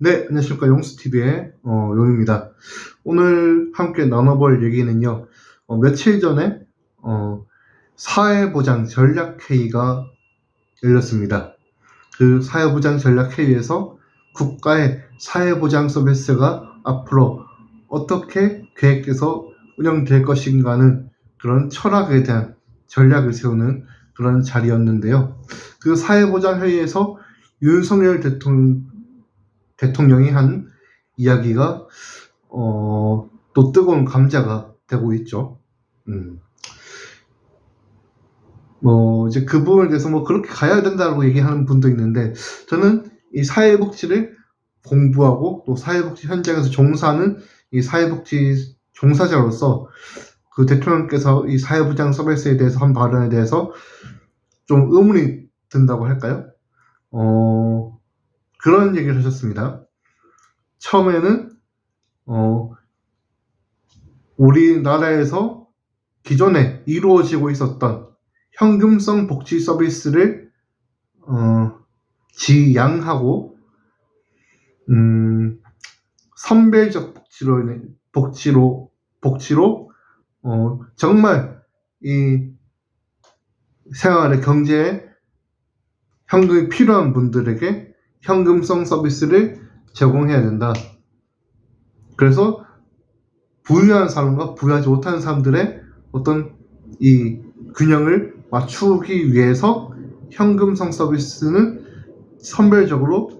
네, 안녕하십니까. 용수TV의 어, 용입니다. 오늘 함께 나눠볼 얘기는요, 어, 며칠 전에, 어, 사회보장 전략회의가 열렸습니다. 그 사회보장 전략회의에서 국가의 사회보장 서비스가 앞으로 어떻게 계획해서 운영될 것인가는 그런 철학에 대한 전략을 세우는 그런 자리였는데요. 그 사회보장 회의에서 윤석열 대통령 대통령이 한 이야기가 어, 또 뜨거운 감자가 되고 있죠. 음. 뭐 이제 그 부분에 대해서 뭐 그렇게 가야 된다고 얘기하는 분도 있는데 저는 이 사회복지를 공부하고 또 사회복지 현장에서 종사하는 이 사회복지 종사자로서 그 대통령께서 이 사회부장 서비스에 대해서 한 발언에 대해서 좀 의문이 든다고 할까요? 어, 그런 얘기를 하셨습니다. 처음에는 어, 우리나라에서 기존에 이루어지고 있었던 현금성 복지 서비스를 어, 지양하고 음, 선별적 복지로 복지로 복지로 어, 정말 이 생활의 경제에 현금이 필요한 분들에게 현금성 서비스를 제공해야 된다. 그래서 부유한 사람과 부유하지 못한 사람들의 어떤 이 균형을 맞추기 위해서 현금성 서비스는 선별적으로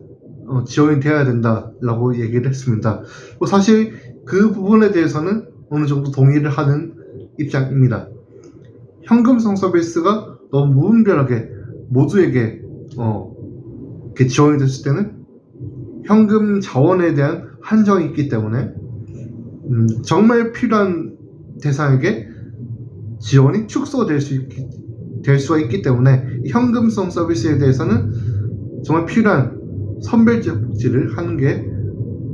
어, 지원이 되어야 된다라고 얘기를 했습니다. 뭐 사실 그 부분에 대해서는 어느 정도 동의를 하는 입장입니다. 현금성 서비스가 너무 무분별하게 모두에게 어, 이렇게 지원이 됐을 때는 현금 자원에 대한 한정이 있기 때문에 음, 정말 필요한 대상에게 지원이 축소될 수 있기, 될 수가 있기 때문에 이 현금성 서비스에 대해서는 정말 필요한 선별적 복지를 하는 게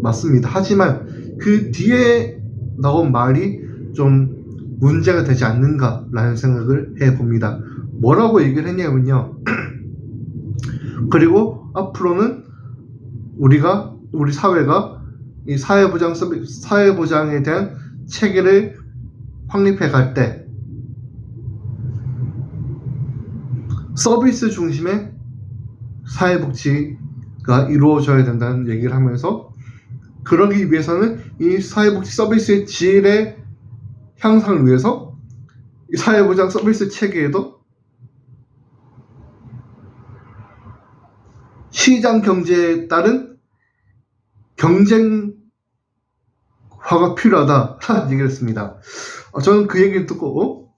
맞습니다. 하지만 그 뒤에 나온 말이 좀 문제가 되지 않는가라는 생각을 해봅니다. 뭐라고 얘기를 했냐면요. 그리고 앞으로는 우리가 우리 사회가 이 사회보장 서비 사회보장에 대한 체계를 확립해 갈 때 서비스 중심의 사회복지가 이루어져야 된다는 얘기를 하면서 그러기 위해서는 이 사회복지 서비스의 질의 향상을 위해서 이 사회보장 서비스 체계에도 시장 경제에 따른 경쟁화가 필요하다라는 얘기를 했습니다. 어, 저는 그 얘기를 듣고 어?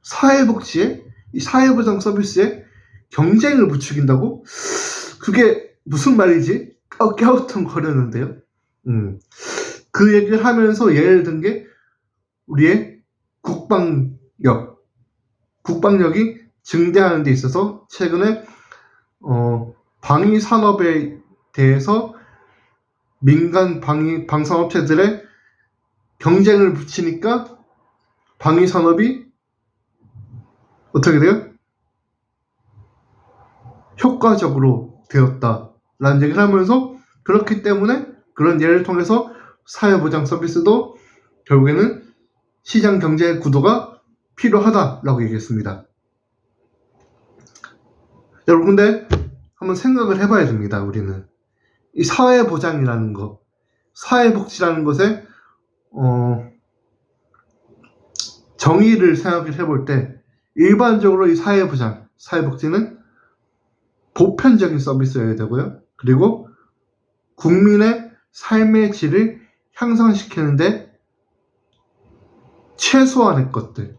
사회복지에 이 사회보장 서비스에 경쟁을 부추긴다고? 그게 무슨 말이지? 어, 깨우통거렸는데요. 음. 그 얘기를 하면서 예를 든 게 우리의 국방력, 국방력이 증대하는 데 있어서 최근에 어, 방위 산업에 대해서 민간 방위 방산업체들의 경쟁을 붙이니까 방위 산업이 어떻게 돼요? 효과적으로 되었다라는 얘기를 하면서 그렇기 때문에 그런 예를 통해서 사회보장 서비스도 결국에는 시장 경제 구도가 필요하다라고 얘기했습니다. 여러분 근데 한번 생각을 해봐야 됩니다. 우리는 이 사회 보장이라는 것, 사회 복지라는 것에 어, 정의를 생각을 해볼 때 일반적으로 이 사회 보장, 사회 복지는 보편적인 서비스여야 되고요. 그리고 국민의 삶의 질을 향상시키는데 최소한의 것들,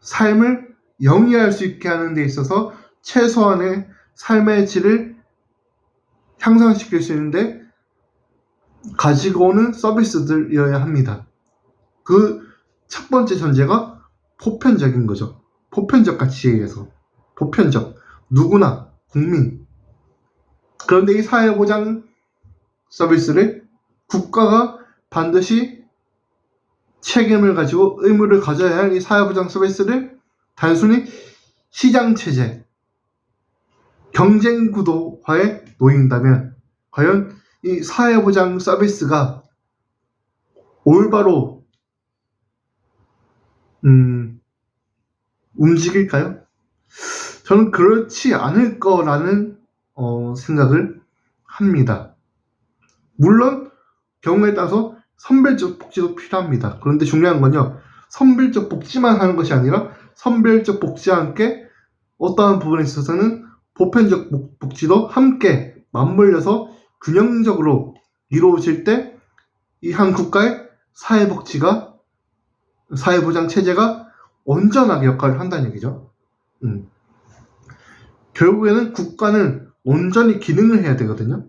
삶을 영위할 수 있게 하는 데 있어서 최소한의 삶의 질을 향상시킬 수 있는데 가지고 오는 서비스들이어야 합니다. 그 첫 번째 전제가 보편적인 거죠. 보편적 가치에 의해서. 보편적. 누구나, 국민. 그런데 이 사회보장 서비스를 국가가 반드시 책임을 가지고 의무를 가져야 할 이 사회보장 서비스를 단순히 시장체제, 경쟁 구도화에 놓인다면 과연 이 사회보장 서비스가 올바로 음, 움직일까요? 저는 그렇지 않을 거라는 어, 생각을 합니다. 물론 경우에 따라서 선별적 복지도 필요합니다. 그런데 중요한 건요. 선별적 복지만 하는 것이 아니라 선별적 복지와 함께 어떠한 부분에 있어서는 보편적 복- 복지도 함께 맞물려서 균형적으로 이루어질 때 이 한 국가의 사회복지가 사회보장 체제가 온전하게 역할을 한다는 얘기죠. 음. 결국에는 국가는 온전히 기능을 해야 되거든요.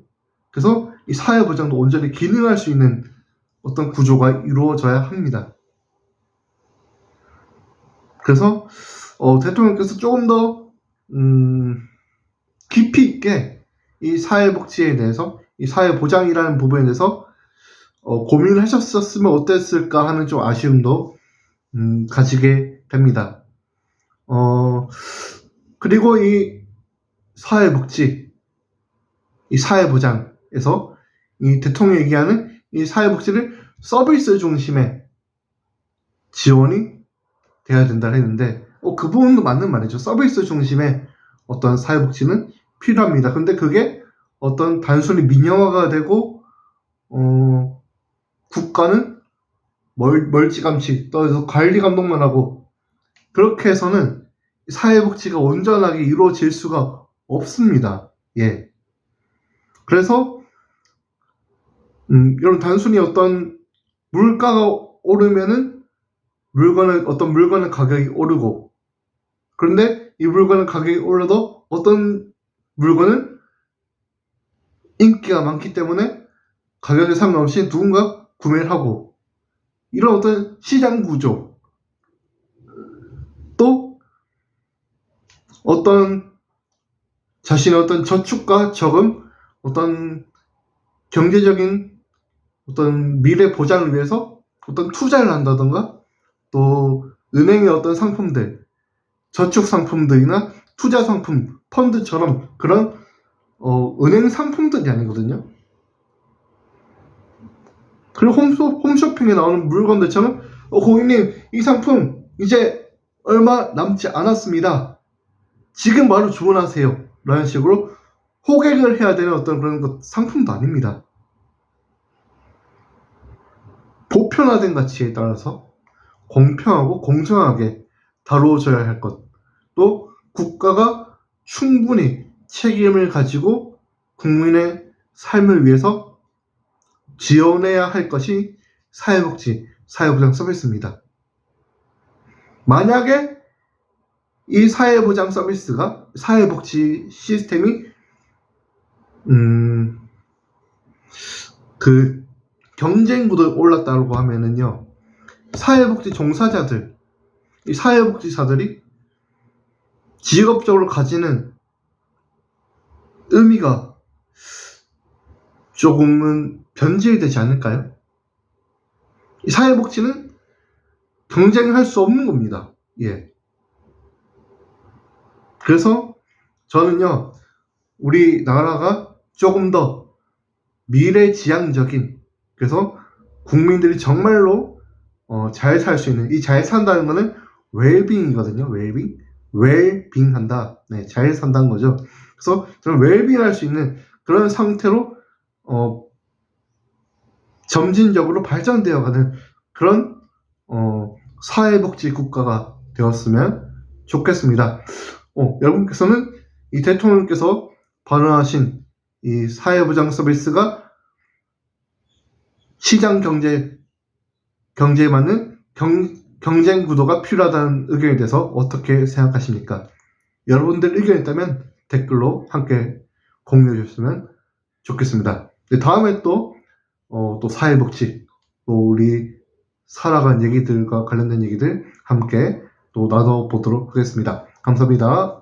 그래서 이 사회보장도 온전히 기능할 수 있는 어떤 구조가 이루어져야 합니다. 그래서 어, 대통령께서 조금 더 음, 깊이 있게 이 사회복지에 대해서 이 사회보장이라는 부분에 대해서 어, 고민을 하셨었으면 어땠을까 하는 좀 아쉬움도 음, 가지게 됩니다. 어, 그리고 이 사회복지, 이 사회보장에서 이 대통령이 얘기하는 이 사회복지를 서비스 중심의 지원이 돼야 된다 했는데, 어, 그 부분도 맞는 말이죠. 서비스 중심의 어떤 사회복지는 필요합니다. 근데 그게 어떤 단순히 민영화가 되고, 어, 국가는 멀, 멀찌감치 떠서 관리 감독만 하고 그렇게 해서는 사회복지가 온전하게 이루어질 수가 없습니다. 예. 그래서 음, 여러분 단순히 어떤 물가가 오르면은 물건을 어떤 물건의 가격이 오르고 그런데 이 물건의 가격이 올라도 어떤 물건은 인기가 많기 때문에 가격에 상관없이 누군가 구매를 하고 이런 어떤 시장 구조 또 어떤 자신의 어떤 저축과 저금 어떤 경제적인 어떤 미래 보장을 위해서 어떤 투자를 한다던가 또 은행의 어떤 상품들 저축 상품들이나 투자 상품 펀드처럼 그런 어, 은행 상품들이 아니거든요. 그리고 홈쇼, 홈쇼핑에 나오는 물건들처럼 어, 고객님 이 상품 이제 얼마 남지 않았습니다. 지금 바로 주문하세요. 라는 식으로 호객을 해야 되는 어떤 그런 것, 상품도 아닙니다. 보편화된 가치에 따라서 공평하고 공정하게 다루어져야 할 것. 또 국가가 충분히 책임을 가지고 국민의 삶을 위해서 지원해야 할 것이 사회복지, 사회보장 서비스입니다. 만약에 이 사회보장 서비스가 사회복지 시스템이 음, 그 경쟁 구도에 올랐다고 하면은요 사회복지 종사자들 이 사회복지사들이 직업적으로 가지는 의미가 조금은 변질되지 않을까요? 이 사회복지는 경쟁할 수 없는 겁니다. 예. 그래서 저는요, 우리 나라가 조금 더 미래지향적인, 그래서 국민들이 정말로 어, 잘 살 수 있는, 이 잘 산다는 거는 웰빙이거든요, 웰빙. 웰빙 한다. 네, 잘 산다는 거죠. 그래서 저는 웰빙 할 수 있는 그런 상태로, 어, 점진적으로 발전되어 가는 그런, 어, 사회복지 국가가 되었으면 좋겠습니다. 어, 여러분께서는 이 대통령께서 발언하신 이 사회보장 서비스가 시장 경제, 경제에 맞는 경, 경쟁 구도가 필요하다는 의견에 대해서 어떻게 생각하십니까? 여러분들 의견이 있다면 댓글로 함께 공유해 주셨으면 좋겠습니다. 네, 다음에 또, 어, 또 사회복지, 또 우리 살아간 얘기들과 관련된 얘기들 함께 또 나눠보도록 하겠습니다. 감사합니다.